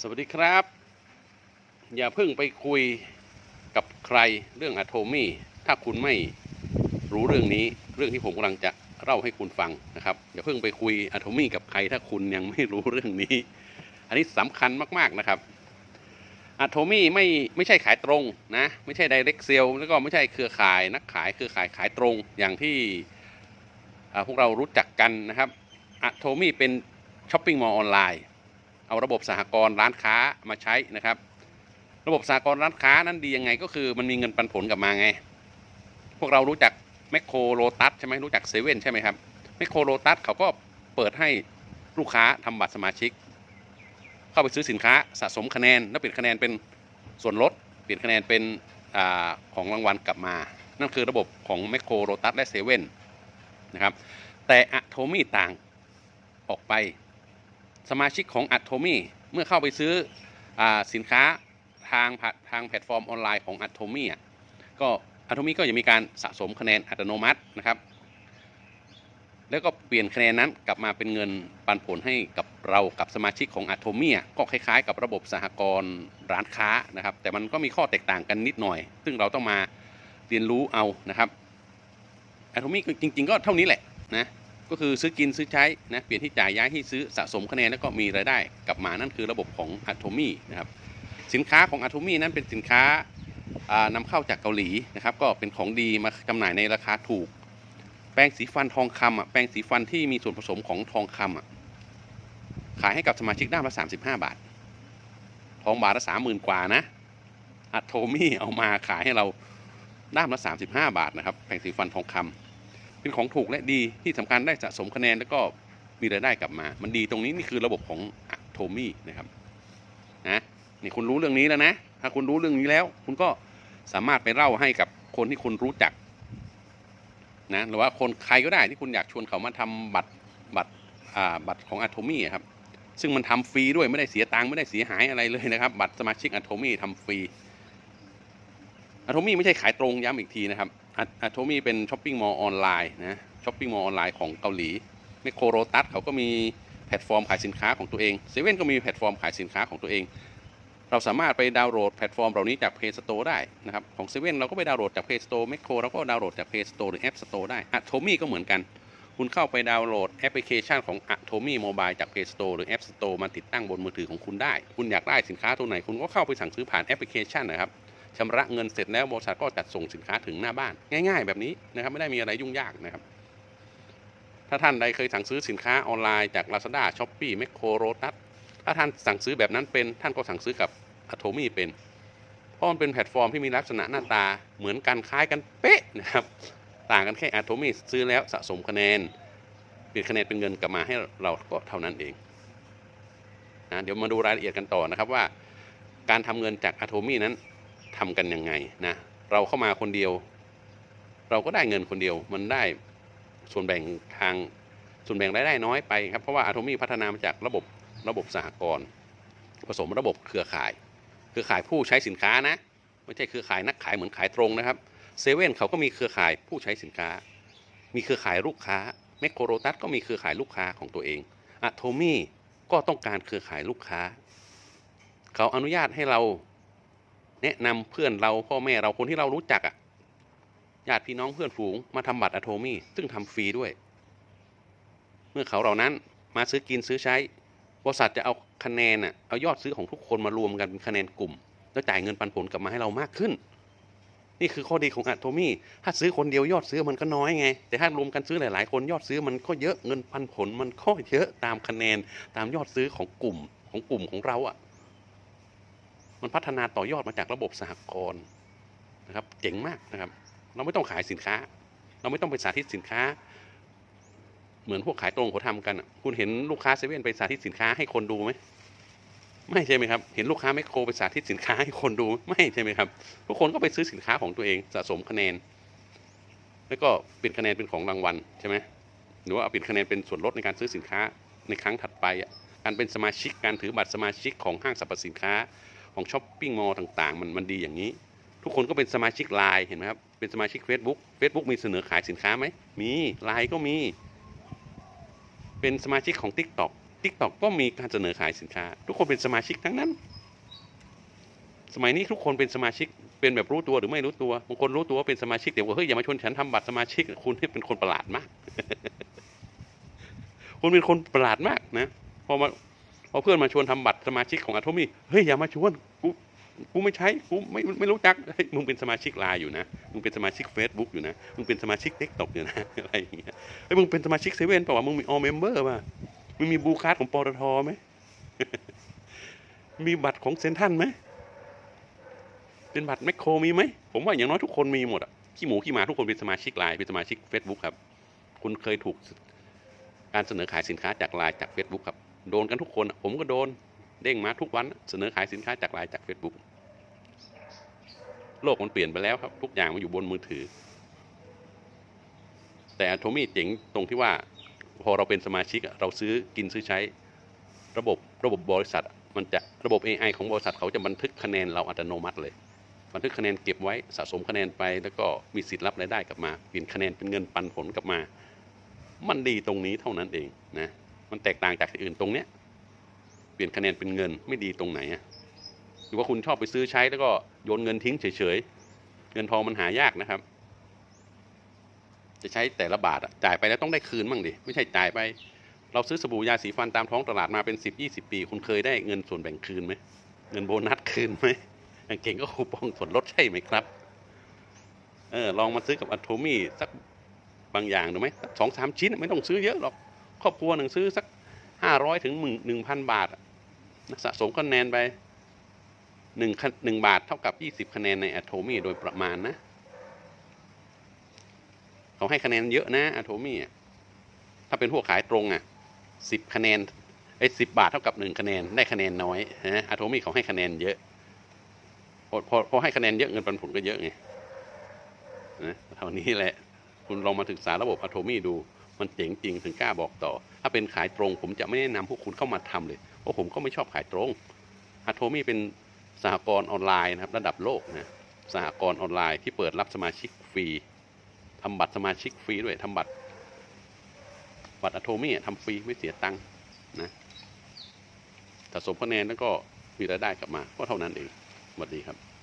สวัสดีครับ อย่าเพิ่งไปคุยกับใครเรื่องอะโทมี่ ถ้าคุณไม่รู้เรื่องนี้เรื่องที่ผมกำลังจะเล่าให้คุณฟังนะครับอย่าเพิ่งไปคุยอะโทมี่กับใคร ถ้าคุณยังไม่รู้เรื่องนี้ อันนี้สำคัญมากๆนะครับอะโทมี่ไม่ไม่ใช่ขายตรงนะไม่ใช่ไดเรกเซลแล้วก็ไม่ใช่เครือข่ายนักขายเครือข่ายขายตรงอย่างที่พวกเรารู้จักกันนะครับอะโทมี่เป็นช้อปปิ้งมอลล์ออนไลน์ เอาระบบสหกรณ์ร้านค้ามาใช้นะครับ ระบบสหกรณ์ร้านค้านั้นดียังไง ก็คือมันมีเงินปันผลกลับมาไง พวกเรารู้จักแมคโครโลตัสใช่ไหมรู้จักเซเว่นใช่ไหมครับแมคโครโลตัสเขาก็เปิดให้ลูกค้าทำบัตรสมาชิก เข้าไปซื้อสินค้าสะสมคะแนน แล้วเปลี่ยนคะแนนเป็นส่วนลดเปลี่ยนคะแนนเป็นอของรางวัลกลับมา นั่นคือระบบของแมคโครโลตัสและเซเว่นนะครับแต่อะโทมี่ต่างออกไป สมาชิกของ a t o m y เมื่อเข้าไปซื้ออสินค้าทางทางแพลตฟอร์มออนไลน์ของ a t o m y อ่ก็ a t o m y ก็จะมีการสะสมคะแนนอัตโนมัตินะครับ แล้วก็เปลี่ยนคะแนนนั้นกลับมาเป็นเงินปันผลให้กับเรากับสมาชิกของ a t o m y อ่ก็คล้ายๆ กับระบบสหกรณ์ร้านค้านะครับ แต่มันก็มีข้อแตกต่างกันนิดหน่อย ซึ่งเราต้องมาเรียนรู้เอานะครับ a t o m y จริง ๆ ก็เท่านี้แหละนะ ก็คือซื้อกินซื้อใช้นะเปลี่ยนที่จ่ายย้ายที่ซื้อสะสมคะแนนแล้วก็มีรายได้กลับมานั่นคือระบบของ a t o m y นะครับสินค้าของ a t o m y นั้นเป็นสินค้าอ่านำเข้าจากเกาหลีนะครับก็เป็นของดีมาจำหน่ายในราคาถูก แปรงสีฟันทองคำอะแปรงสีฟันที่มีส่วนผสมของทองคำอะขายให้กับสมาชิกด้ามละ35 บาท ทองบาทละ30,000กว่านะ a t o m y เอามาขายให้เราด้ามละ35 บาทนะครับแปรงสีฟันทองคำ เป็นของถูกและดีที่สำคัญได้สะสมคะแนนแล้วก็มีรายได้กลับมา มันดีตรงนี้นี่คือระบบของอะโทมี่นะครับนะนี่คุณรู้เรื่องนี้แล้วนะ ถ้าคุณรู้เรื่องนี้แล้ว คุณก็สามารถไปเล่าให้กับคนที่คุณรู้จักนะหรือว่าคนใครก็ได้ที่คุณอยากชวนเขามาทำบัตรบัตรอ่าบัตรของอะโทมี่ครับซึ่งมันทำฟรีด้วยไม่ได้เสียตังค์ไม่ได้เสียหายอะไรเลยนะครับ บัตรสมาชิกอะโทมี่ทำฟรี อะโทมี่ไม่ใช่ขายตรงย้ำอีกทีนะครับอะโทมี่เป็นช้อปปิ้งมอลล์ออนไลน์นะช้อปปิ้งมอลล์ออนไลน์ของเกาหลีในโคโรตัสเขาก็มีแพลตฟอร์มขายสินค้าของตัวเองเซเว่นก็มีแพลตฟอร์มขายสินค้าของตัวเอง เราสามารถไปดาวน์โหลดแพลตฟอร์มเหล่านี้จาก Play Store ได้นะครับของเซเว่นเราก็ไปดาวน์โหลดจาก Play Store แมคโครเราก็ดาวน์โหลดจาก Play Store หรือ App Store ได้อะโทมี่ก็เหมือนกัน คุณเข้าไปดาวน์โหลดแอปพลิเคชันของอะโทมี่โมบายจาก Play Store หรือ App Store มาติดตั้งบนมือถือของคุณได้ คุณอยากได้สินค้าตัวไหนคุณก็เข้าไปสั่งซื้อผ่านแอปพลิเคชันนะครับ ชำระเงินเสร็จแล้วบริษัทก็จัดส่งสินค้าถึงหน้าบ้าน ง่าย ๆ แบบนี้นะครับไม่ได้มีอะไรยุ่งยากนะครับ ถ้าท่านใดเคยสั่งซื้อสินค้าออนไลน์จาก Lazada s h o p e e m a c r o r o t u s ถ้าท่านสั่งซื้อแบบนั้นเป็นท่านก็สั่งซื้อกับ a t o m y เป็น เพราะมันเป็นแพลตฟอร์มที่มีลักษณะหน้าตาเหมือนกันคล้ายกันเป๊ะนะครับต่างกันแค่ a t o m y ซื้อแล้วสะสมคะแนนเปลี่ยนคะแนนเป็นเงินกลับมาให้เราก็เท่านั้นเองนะเดี๋ยวมาดูรายละเอียดกันต่อนะครับว่า การทำเงินจาก a t o m y นั้น ทำกันยังไงนะเราเข้ามาคนเดียว เราก็ได้เงินคนเดียวมันได้ส่วนแบ่งทางส่วนแบ่งรายได้น้อยไปครับเพราะว่าอะโทมี่พัฒนามาจากระบบระบบสหกรณ์ผสมระบบเครือข่าย เครือข่ายผู้ใช้สินค้านะ ไม่ใช่เครือข่ายนักขายเหมือนขายตรงนะครับเซเว่นเขาก็มีเครือข่ายผู้ใช้สินค้า มีเครือข่ายลูกค้าแมคโครโรตัสก็มีเครือข่ายลูกค้าของตัวเองอะโทมี่ก็ต้องการเครือข่ายลูกค้า เขาอนุญาตให้เรา แนะนำเพื่อนเราพ่อแม่เราคนที่เรารู้จักอะญาติพี่น้องเพื่อนฝูงมาทำบัตรอะโทมี่ซึ่งทำฟรีด้วย เมื่อเขาเหล่านั้นมาซื้อกินซื้อใช้บริษัทจะเอาคะแนนอะเอายอดซื้อของทุกคนมารวมกันเป็นคะแนนกลุ่ม แล้วจ่ายเงินปันผลกลับมาให้เรามากขึ้น นี่คือข้อดีของอะโทมี่ถ้าซื้อคนเดียวยอดซื้อมันก็น้อยไง แต่ถ้ารวมกันซื้อหลายๆ คนยอดซื้อมันก็เยอะเงินปันผลมันก็เยอะตามคะแนนตามยอดซื้อของกลุ่มของกลุ่มของเราอะ มันพัฒนาต่อยอดมาจากระบบสหกรณ์นะครับเจ๋งมากนะครับ เราไม่ต้องขายสินค้า เราไม่ต้องไปสาธิตสินค้า เหมือนพวกขายตรงเขาทำกันคุณเห็นลูกค้าเซเว่นไปสาธิตสินค้าให้คนดูไหมไม่ใช่ไหมครับ เห็นลูกค้าแมคโครไปสาธิตสินค้าให้คนดูไม่ใช่ไหมครับ ทุกคนก็ไปซื้อสินค้าของตัวเองสะสมคะแนน แล้วก็ปลี่ยนคะแนนเป็นของรางวัลใช่ไหมหรือว่าเอาปลี่ยนคะแนนเป็นส่วนลดในการซื้อสินค้าในครั้งถัดไปการเป็นสมาชิกการถือบัตรสมาชิกของห้างสรรพสินค้า ของช้อปปิ้งมอลล์ต่างๆ มันมันดีอย่างนี้ ทุกคนก็เป็นสมาชิกไลน์เห็นไหมครับ เป็นสมาชิก Facebook Facebook มีเสนอขายสินค้าไหม มีไลน์ก็มี เป็นสมาชิกของ TikTok ทิกตอกก็มีการเสนอขายสินค้า ทุกคนเป็นสมาชิกทั้งนั้น สมัยนี้ทุกคนเป็นสมาชิกเป็นแบบรู้ตัวหรือไม่รู้ตัวบางคนรู้ตัวว่าเป็นสมาชิกเดี๋ยวเฮ้ยอย่ามาชวนฉันทำบัตรสมาชิกคุณนี่เป็นคนประหลาดมากคุณเป็นคนประหลาดมากนะพอมา พอเพื่อนมาชวนทำบัตรสมาชิกของอะโทมี่เฮ้ยอย่ามาชวนกูกูไม่ใช้กูไม่ไม่รู้จักเฮ้ยมึงเป็นสมาชิกไลน์อยู่นะมึงเป็นสมาชิก Facebook อยู่นะมึงเป็นสมาชิกเด็กตกอยู่นะอะไรอย่างเงี้ยเฮ้ยมึงเป็นสมาชิกเซเว่นเปล่าวะมึงมีออเมมเบอร์ป่ะมึงมีบูคาร์ดของปตทไหมมีบัตรของเซนทันไหมเป็นบัตรแมคโครมีไหมผมว่าอย่างน้อยทุกคนมีหมดอะขี้หมูขี้หมาทุกคนเป็นสมาชิกไลน์เป็นสมาชิก Facebook ครับ คุณเคยถูกการเสนอขายสินค้าจากไลน์จาก Facebook ครับ โดนกันทุกคน ผมก็โดน เด้งมาทุกวัน เสนอขายสินค้าจากไลน์จาก Facebook โลกมันเปลี่ยนไปแล้วครับ ทุกอย่างมันอยู่บนมือถือ แต่โทมี่เจ๋งตรงที่ว่า พอเราเป็นสมาชิกเราซื้อกินซื้อใช้ ระบบระบบบริษัท มันจะระบบ AI ของบริษัทเขาจะบันทึกคะแนนเราอัตโนมัติเลย บันทึกคะแนนเก็บไว้สะสมคะแนนไป แล้วก็มีสิทธิ์รับรายได้กลับมาเปลี่ยนคะแนนเป็นเงินปันผลกลับมา มันดีตรงนี้เท่านั้นเองนะ มันแตกต่างจากที่อื่นตรงเนี้ยเปลี่ยนคะแนนเป็นเงินไม่ดีตรงไหนอะหรือว่าคุณชอบไปซื้อใช้แล้วก็โยนเงินทิ้งเฉยๆเงินทองมันหายากนะครับ จะใช้แต่ละบาทอะจ่ายไปแล้วต้องได้คืนบ้างดิไม่ใช่จ่ายไป เราซื้อสบู่ยาสีฟันตามท้องตลาดมาเป็นสิบยี่สิบปี คุณเคยได้เงินส่วนแบ่งคืนไหมเงินโบนัสคืนไหมอย่างเก่งก็คูปองส่วนลดใช่ไหมครับเออลองมาซื้อกับอัตโทมี่สักบางอย่างดูไหมสักสองสามชิ้นไม่ต้องซื้อเยอะหรอก ครอบครัวหนึ่งซื้อสักห้าร้อยถึงหนึ่งหนึ่งพันบาทสะสมคะแนนไปหนึ่งหนึ่งบาทเท่ากับยี่สิบคะแนนในอัตโทมี่โดยประมาณนะ เขาให้คะแนนเยอะนะอัตโทมี่ถ้าเป็นพวกขายตรงอะสิบคะแนนไอ้สิบาทเท่ากับหนึ่งคะแนนได้คะแนนน้อยนะอะโทมี่เขาให้คะแนนเยอะพอพอพอให้คะแนนเยอะเงินปันผลก็เยอะไงนะเท่านี้แหละ คุณลองมาศึกษาระบบอะโทมี่ดู มันเจ๋งจริงถึงกล้าบอกต่อ ถ้าเป็นขายตรง ผมจะไม่แนะนำพวกคุณเข้ามาทำเลยเพราะผมก็ไม่ชอบขายตรงอะโทมี่เป็นสหกรณ์ออนไลน์นะครับระดับโลกนะสหกรณ์ออนไลน์ที่เปิดรับสมาชิกฟรีทำบัตรสมาชิกฟรีด้วยทำบัตรบัตรอะโทมี่ทำฟรีไม่เสียตังค์นะสะสมคะแนนแล้วก็มีรายได้กลับมาก็เท่านั้นเองสวัสดีครับ